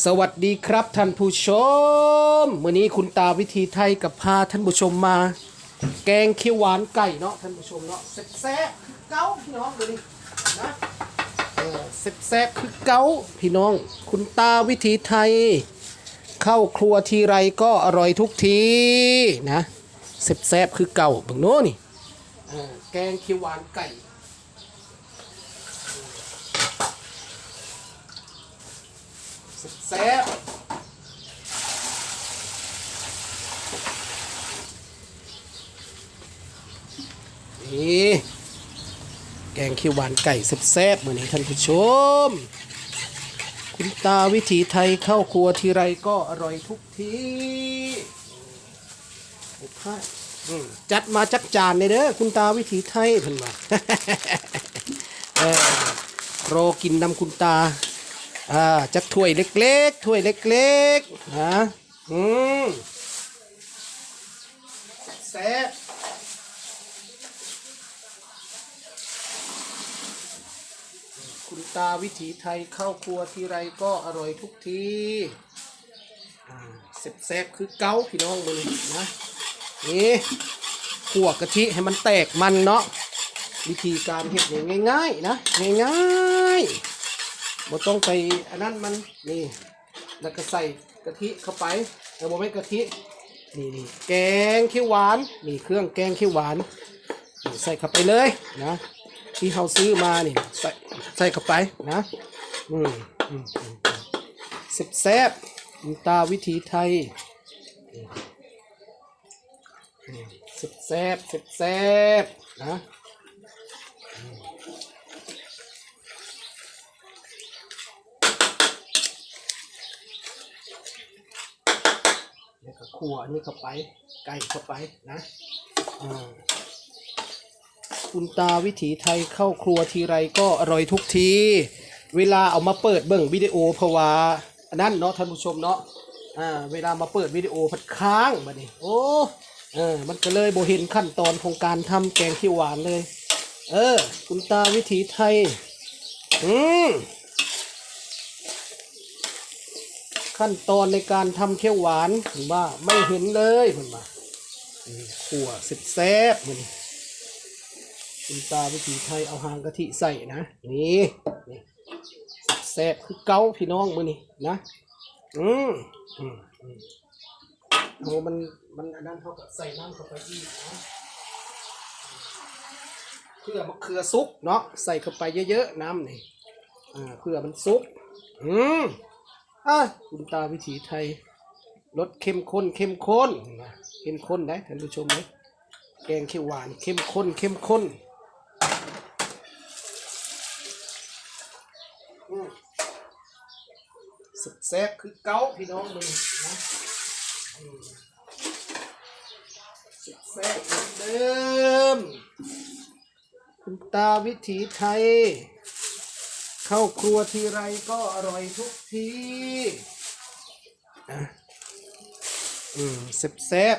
สวัสดีครับท่านผู้ชมวันนี้คุณตาวิธีไทยกับพาท่านผู้ชมมา แกงเขียวหวานไก่เนาะท่านผู้ชมเนาะแซ่บๆคือเก้าพี่น้องดูดินะเออแซ่บๆคือเก้าพี่น้อง คุณตาวิธีไทย เข้าครัวทีไรก็อร่อยทุกทีนะแซ่บๆคือเก่าบิ่งโน้นี่แกงเขียวหวานไก่ แซ่บนี่แกงเขียวหวานไก่แซ่บๆเหมือนนี้ท่านผู้ชม คุณตาวิถีไทยเข้าครัวทีไรก็อร่อยทุกทีโอ้พระอืมจัดมาจักจานเลยเด้อคุณตาวิถีไทยเพิ่นว่ารอกินนำคุณตา อ่าจักถ้วยเล็กๆถ้วยเล็กๆนะอืมแซ่บคุณตาวิถีไทยเข้าครัวทีไรก็อร่อยทุกทีอ่าแซ่บๆคือเก้าพี่น้องมือนี้นะนี่ขั่วกะทิให้มันแตกมันเนาะวิธีการเห็ดง่ายๆนะง่ายๆ บ่ต้องไปอันนั้นมันนี่แล้วก็ใส่กะทิเข้าไปแล้วบ่ไม่นกะทินี่นี่แกงเขียวหวานนี่เครื่องแกงเขียวหวานนี่ใส่เข้าไปเลยนะที่เราซื้อมานี่ใส่ใส่เข้าไปนะอืมอืมอืมแซ่บแซ่บๆตาวิถีไทยแซ่บแซ่บแซ่บแซ่บๆนะ แล้วก็ขั่วนนี้เข้าไป ไก่เข้าไปนะอ่าคุณตาวิถีไทยเข้าครัวทีไรก็อร่อยทุกที เวลาเอามาเปิดเบิ่งวิดีโอเพราะว่าอันนั้นเนาะท่านผู้ชมเนาะอ่าเวลามาเปิดวิดีโอพัดค้างบัดนี้ โอ้เออมันก็เลยโบเห็นขั้นตอนของการทำแกงเขียวหวานเลย เออ คุณตาวิถีไทย อืม ขั้นตอนในการทำเขียวหวานเห็นว่าไม่เห็นเลยเห็นว่าขั่วเสร็จแซ่บมันคุณตาวิถีไทยเอาหางกะทิใส่นะ นี่นี่แซ่บคือเกาพี่น้องมือนี่นะอืมอืมอืมโอ้มันมันอันนั้นเขาก็ใส่น้ำเข้าไปอีกนะเพื่อมะเขือซุกเนาะใส่เข้าไปเยอะๆน้ำนี่อ่าเพื่อมันซุกอืม อะคุณตาวิถีไทยรสเข้มข้นเข้มข้นนะเข้มข้นได้ท่านผู้ชมไหมแกงเขียวหวานเข้มข้นเข้มข้นสุดแซ่บคือเก้าพี่น้องเลยนะสุดแซ่บเหมือนเดิมคุณตาวิถีไทย เข้าครัวทีไรก็อร่อยทุกที อืมแซ่บ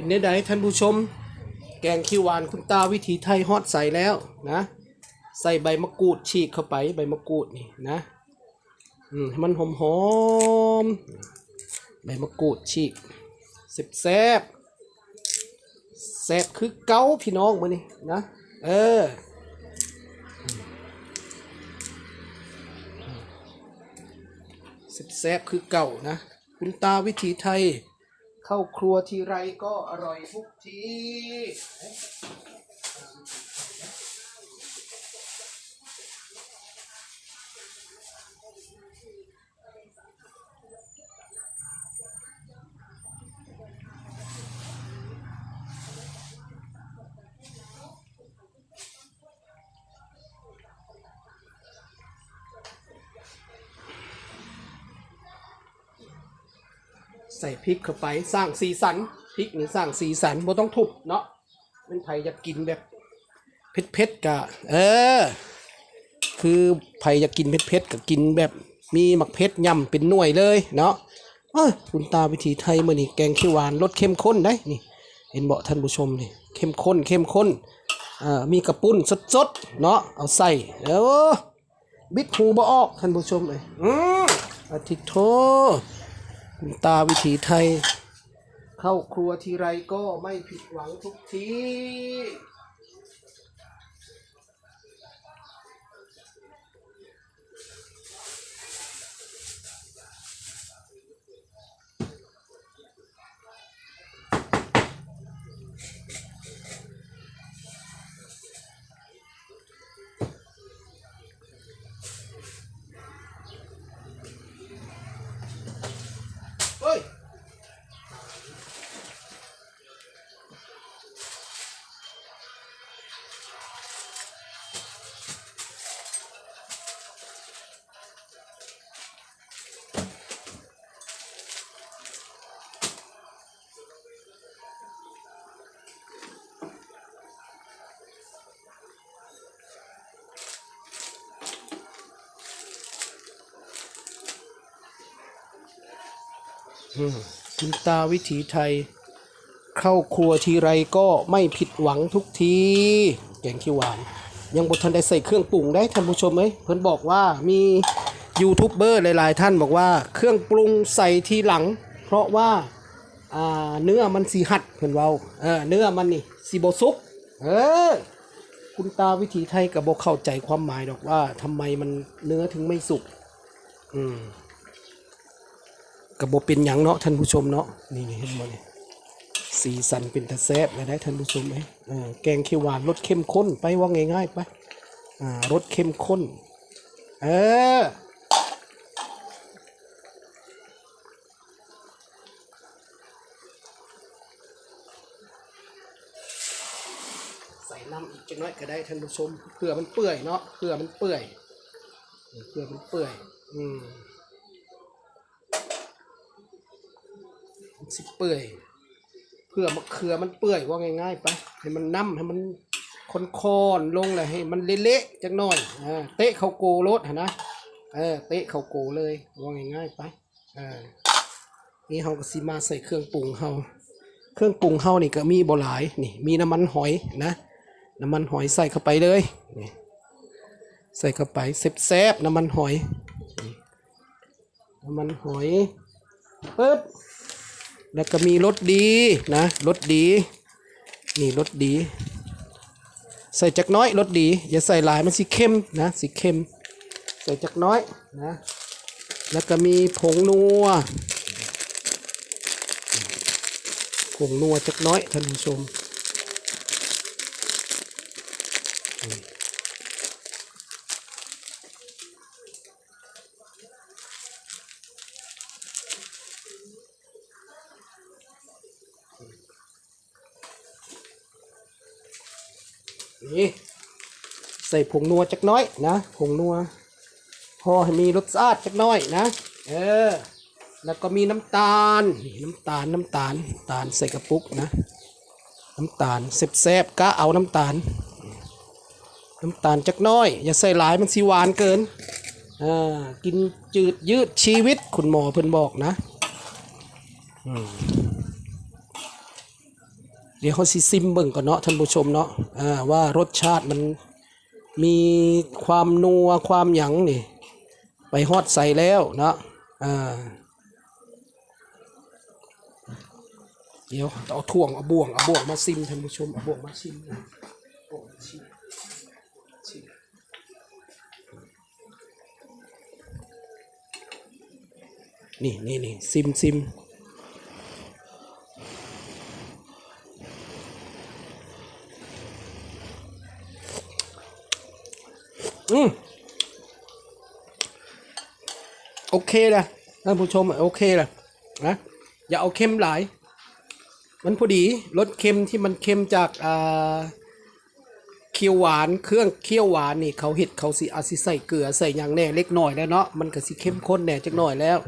เป็นได้ไดท่านผู้ชม แกงขี้วหวานคุณตาวิถีไทยฮอดใส่แล้วนะ ใส่ใบมะกรูดฉีกเข้าไปใบมะกรูดนี่นะอืมให้มันหอมหอมใบมะกรูดฉีกสิบแซบแซบคือเก้าพี่น้องมือนี่นะ เออสิบแซบคือเก่านะ คุณตาวิถีไทย เข้าครัวทีไรก็อร่อยทุกที ใส่พริกเข้าไปสร้างสีสันพริกนี่สร้างสีสันบ่ต้องทุบเนาะเป็นไผอยากกินแบบเผ็ดๆกะเออ คือไผอยากกินเผ็ดๆก็กินแบบมีหมักเผ็ดย่ำเป็นหน่วยเลยเนาะคุณตาวิถีไทยมื้อนี้แกงขียวหวานรสเข้มข้นได้นี่ เห็นเบ่ท่านผู้ชมนี่เข้มข้นเข้มข้นอ่ามีกระปุ้นสดๆเนาะเอาใส่เออบิดหูบ่ออกท่านผู้ชมเอ้ยอืออาทิตย์โท คุณตาวิถีไทย เข้าครัวทีไรก็ไม่ผิดหวังทุกที คุณตาวิถีไทย เข้าครัวทีไรก็ไม่ผิดหวังทุกที แกงขียวหวาน ยังบททันได้ใส่เครื่องปรุงได้ท่านผู้ชมไหมเพิ่นบอกว่ามียูทูบเบอร์หลาย ๆ ท่านบอกว่าเครื่องปรุงใส่ทีหลัง เพราะว่าอ่าเนื้อมันสีหัดเพิ่นเว้าเออเนื้อมันนี่สีโบสุก เออ คุณตาวิถีไทยกับบเข้าใจความหมายดอกว่าทำไมมันเนื้อถึงไม่สุก อืม กระบบเป็นหยังเนาะท่านผู้ชมเนาะนี่นี่เห็นบ่เนี่ยสีสันเป็นตะแซบเลยได้ท่านผู้ชมไหมแกงเขียวหวานรสเข้มข้นไปว่าง่ายๆไปรสเข้มข้น เออใส่น้ำอีกจังน้อยก็ได้ท่านผู้ชมเพื่อมันเปื่อยเนาะเพื่อมันเปื่อยเพื่อมันเปื่อย อืม สิเปื่อยเพื่อมะเขือมันเปื่อยว่าง่ายๆไปให้มันน้ำให้มันคอนๆลงเลยให้มันเละๆจักหน่อยอ่าเตะเขาโกรถหนะเออเตะเขาโกเลยว่าง่ายๆไปอ่านี่เฮาก็สิมาใส่เครื่องปรุงเฮาเครื่องปรุงเฮานี่ก็มีบ่หลายนี่มีน้ำมันหอยนะน้ำมันหอยใส่เข้าไปเลยนี่ใส่เข้าไปแซ่บๆน้ำมันหอยน้ำมันหอยปึ๊บ แล้วก็มีรสดีนะรสดีนี่รสดี ใส่จักน้อยรสดี อย่าใส่หลายมันสิเข้มนะสิเข้ม ใส่จักน้อยนะแล้วก็มีผงนัวผงนัวจักน้อยท่านผู้ชม ใส่ผงนัวจักน้อยนะผงนัวพอให้มีรสชาติจักน้อยนะ เออ แล้วก็มีน้ำตาลน้ำตาลน้ำตาลตาลใส่กระปุกนะ น้ำตาลแซ่บๆก็เอาน้ำตาล น้ำตาลจักน้อย อย่าใส่หลายมันสิหวานเกินอ่ากินจืดยืดชีวิตคุณหมอเพิ่นบอกนะ อืม เดี๋ยวเขาสิซิมเบิ่งก่อนเนาะท่านผู้ชมเนาะอ่าว่ารสชาติมันมีความนัวความหยังนี่ ไปฮอดใส่แล้วเนาะอ่าเดี๋ยวเอาถ่วงเอาบ่วงเอาบ่วงมาซิมท่านผู้ชมเอาบ่วงมาชิมนะบ่วงมาชิมชิมนี่นี่นี่ซิมซิม อืมโอเคเลยท่านผู้ชมโอเคเลยนะอย่าเอาเค็มหลาย มันพอดีรสเค็มที่มันเค็มจากอ่าเคี่ยวหวานเครื่องเคี่ยวหวานนี่เขาเห็ดเขาสิอาจสิใส่เกลือใส่อย่างแน่เล็กน้อยแล้วเนาะมันก็สิเข้มข้นแน่จักหน่อยแล้ว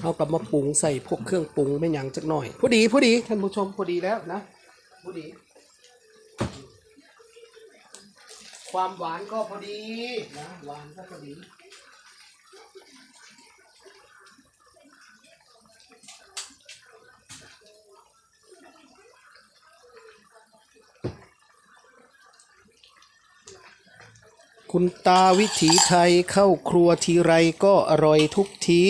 เอากลับมาปรุงใส่พวกเครื่องปรุงไม่หยังจักหน่อยพอดีพอดีท่านผู้ชมพอดีแล้วนะพอดี ความหวานก็พอดีนะหวานก็พอดีคุณตาวิถีไทยเข้าครัวทีไรก็อร่อยทุกที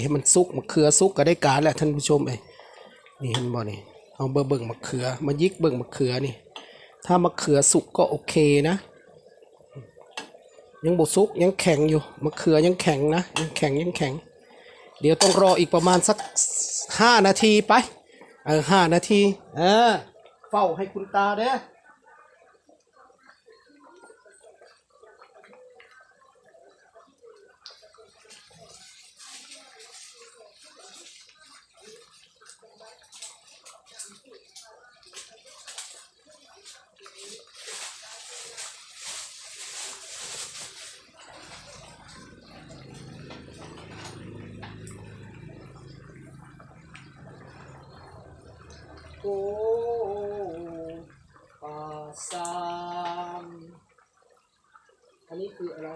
ให้มันซุกมะเขือซุกก็ได้การแหละท่านผู้ชมเอ้นี่เห็นบ่นี่เอาเบอร์เบิ่งมะเขือมายิกเบิ่งมะเขือนี่ ถ้ามะเขือสุกก็โอเคนะ ยังบุซุกยังแข็งอยู่มะเขือยังแข็งนะยังแข็งยังแข็ง เดี๋ยวต้องรออีกประมาณสักห้านาทีไป เออห้านาที เออ เฝ้าให้คุณตาเด้อ ปาซามอันนี้คืออะไร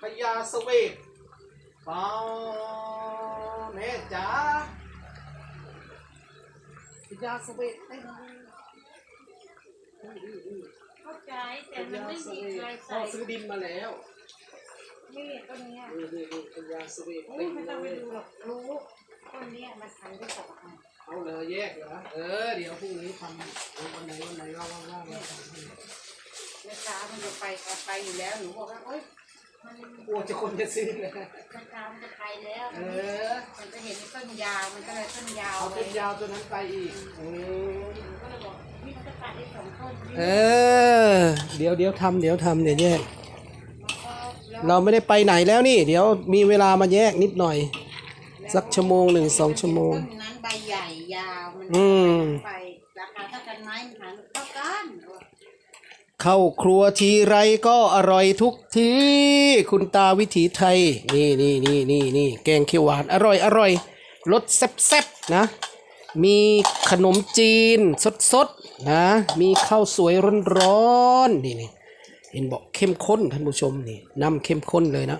พญาสเวทปาแม่จ๋าพญาสเวทเอ้ยอุ้ยอุ้ยอุ้ยเข้าใจแต่พมันญาไม่สมีเวใครทพ่อใส่ซื้อดินมาแล้ว มีดต้นเนี้ยนี่นี่นี่พญาสเวทโอ้ยมไม่ต้องไปดูหรอกรู้ต้นเนี้ยมันทันได้สองอันเอาเลยแยกเหรอเออเดี๋ยวพรุ่งนี้ทำวันไหนวันไหนว่างว่างๆเราทำให้แม่ค้ามันจะไปไปอยู่แล้วหนูบอกว่าเอ้ยมันกลัวจะคนจะซื้อเลยแม่ค้ามันจะไปแล้วเออมันจะเห็นต้นยาวมันก็เลยต้นยาวเอาต้นยาวตัวนั้นไปอีกอืมหนูก็เลยบอกนี่มันจะตัดได้สองต้นเออ เดี๋ยวเดี๋ยวทำเดี๋ยวทำเดี๋ยวแยก เราไม่ได้ไปไหนแล้วนี่ เดี๋ยวมีเวลามาแยกนิดหน่อย สักชั่วโมงหนึ่งสองชั่วโมง ต้นนั้นใบใหญ่ยาวมันอืม ไปราคาเท่ากันไหมมันหาเท่ากันเข้าครัวทีไรก็อร่อยทุกที คุณตาวิถีไทย นี่นี่นี่นี่นี่แกงเขียวหวานอร่อยอร่อยรสแซ่บๆนะ มีขนมจีนสดๆนะ มีข้าวสวยร้อนๆนี่นี่ เห็นบอกเข้มข้นท่านผู้ชมนี่น้ำเข้มข้นเลยนะ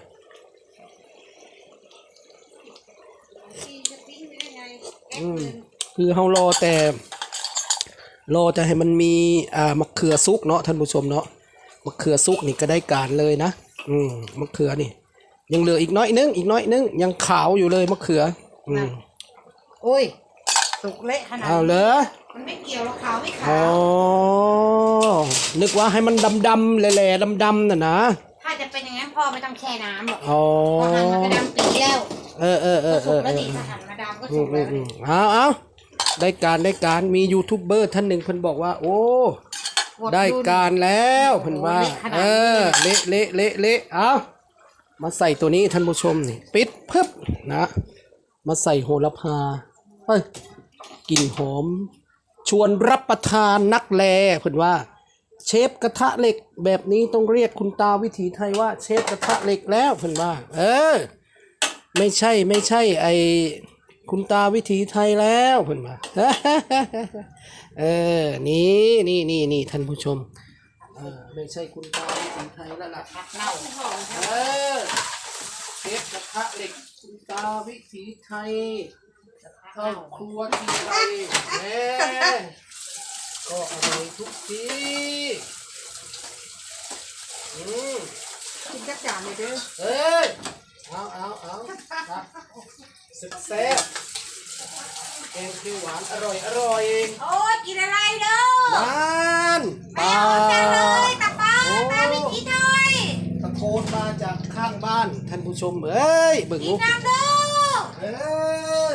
อืมหนึ่งคือเฮารอแต่รอจะให้มันมีอ่ามะเขือซุกเนาะท่านผู้ชมเนาะมะเขือซุกนี่ก็ได้การเลยนะ อืมมะเขือนี่ ยังเหลืออีกน้อยนึงอีกน้อยนึงยังขาวอยู่เลยมะเขือ อืมโอ้ย สุกเละขนาดเอาเลนี้ยมันไม่เกี่ยวหรอกขาวไม่อ๋ขาอว นึกว่าให้มันดำๆแหล่ๆดำๆน่ะนะ ถ้าจะเป็นอย่างนั้นพ่อไม่ต้องแช่น้ำหรอกอ๋อ พอหั่นมันก็ดำปีแล้วเออเออเอก็อเอสุกอแล้วเอดิอถ้าหั่นมาดำก็อืสุมกอืแล้มวอืมเอาเอาได้การได้การมียูทูบเบอร์ท่านหนึ่งเพิ่นบอกว่า โอ้ หมดได้รุ่น การแล้วเพิ่นว่า โอ้เละขนาดนี้ เออ เละเละเละเละเอามาใส่ตัวนี้ท่านผู้ชมนี่ ปิดเพิบนะ มาใส่โหระพาเอ้ย กลิ่นหอม ชวนรับประทานนักแลเพิ่นว่า เชฟกระทะเหล็กแบบนี้ต้องเรียกคุณตาวิถีไทยว่าเชฟกระทะเหล็กแล้วเพิ่นว่า เออ ไม่ใช่ไม่ใช่ไอคุณตาวิถีไทยแล้วเพิ่นว่าเออนี่นี่นี่นี่ท่านผู้ชมเออไม่ใช่คุณตาวิถีไทยแล้วล่ะผักเน่าเออเชฟกระทะเหล็กคุณตาวิถีไทย เข้าครัวทีไรแม่ก็อร่อยทุกทีอืมกินจักจานเลยเด้อเอ้ยเอาเอาเอาครับแซ่บแกงเขียวหวานอร่อยอร่อยโอ้ยกินอะไรเด้อนั่นไม่เอาจังเลยตาป้าตาไม่กินเลยตะโกนมาจากข้างบ้านท่านผู้ชมเอ้ยเบิ่งกิลูนกน้ำเด้อเออ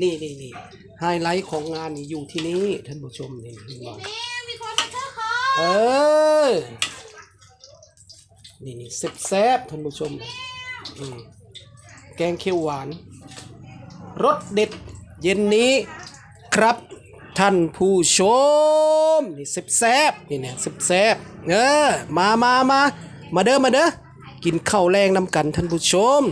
นี่นี่นี่ไฮไลท์ของงานนี่อยู่ที่นี่ท่านผู้ชมนี่เห็นบ่นี่มีคนมาซื้อของเออ นี่นี่แซ่บแซ่บๆท่านผู้ชมอืมแกงเขียวหวานรสเด็ดเย็นนี้ครับท่านผู้ชมนี่แซ่บแซ่บๆนี่เนี่ยแซ่บแซ่บๆเออมามามามาเด้อมาเด้อกินข้าวแรงนำกันท่านผู้ชม